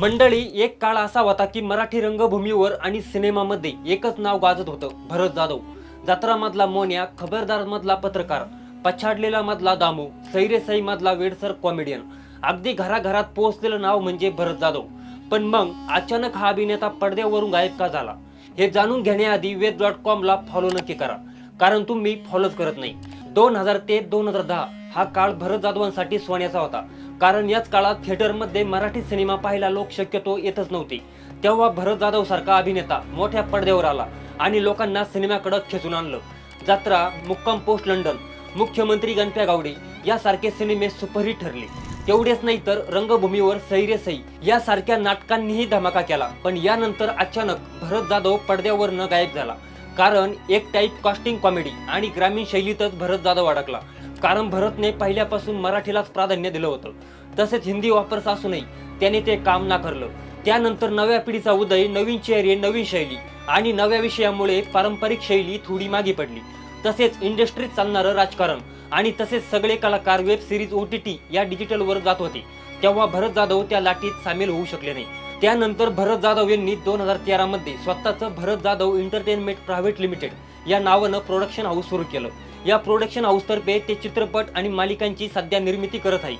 मंडळी एक काळ असा होता की मराठी रंगभूमीवर आणि सिनेमामध्ये एकच नाव गाजत होतं भरत जाधव. जत्रा मधला मोन्या खबरदार मधला पत्रकार पछाडलेला मधला दामू सैरेसई मधला वेडसर कॉमेडियन अगदी घराघरात पोहोचलेलं नाव म्हणजे भरत जाधव. पण मग अचानक हा अभिनेता पडद्यावरून गायब का झाला? हे जाणून घेण्याआधी वेब डॉट कॉमला फॉलो नक्की करा. कारण तुम्ही फॉलोच करत नाही. दोन हजार ते दोन हजार दहा हा काळ भरत जाधवांसाठी सोन्याचा होता. कारण याच काळात थिएटरमध्ये मराठी सिनेमा पाहायला लोक शक्यतो येतच नव्हते. तेव्हा भरत जाधव सारखा अभिनेता मोठ्या पडद्यावर आला आणि लोकांना सिनेमाकडे खेचून आणलं. जत्रा मुक्काम पोस्ट लंडन मुख्यमंत्री गणप्या गावडे यासारखे सिनेमे सुपरहिट ठरले. तेवढेच नाही तर रंगभूमीवर सैरे सई यासारख्या नाटकांनीही धमाका केला. पण यानंतर अचानक भरत जाधव पडद्यावर न गायब झाला. कारण एक टाईप कॉस्टिंग कॉमेडी आणि ग्रामीण शैलीतच भरत जाधव अडकला. कारण भरतने पहिल्यापासून मराठीलाच प्राधान्य दिलं होतं. तसेच हिंदी वापरस असूनही त्याने ते काम नाकारलं. त्यानंतर नव्या पिढीचा उदय नवीन चेहरे नवीन शैली आणि नव्या विषयामुळे पारंपरिक शैली थोडी मागे पडली. तसेच इंडस्ट्रीत चालणारं राजकारण आणि तसेच सगळे कलाकार web series O T T या डिजिटलवर जात होते. तेव्हा भरत जाधव त्या लाटीत सामील होऊ शकले नाही. त्यानंतर भरत जाधव यांनी दोन हजार तेरामध्ये स्वतःचं Bharat Jadhav entertainment private limited या नावानं प्रोडक्शन हाऊस सुरू केलं. या प्रोडक्शन हाऊसतर्फे ते चित्रपट आणि मालिकांची सध्या निर्मिती करत आहे.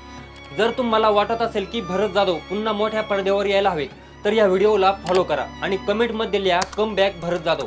जर तुम्हाला वाटत असेल की भरत जाधव पुन्हा मोठ्या पडद्यावर यायला हवे तर या व्हिडिओला फॉलो करा आणि कमेंटमध्ये लिहा कम बॅक भरत जाधव.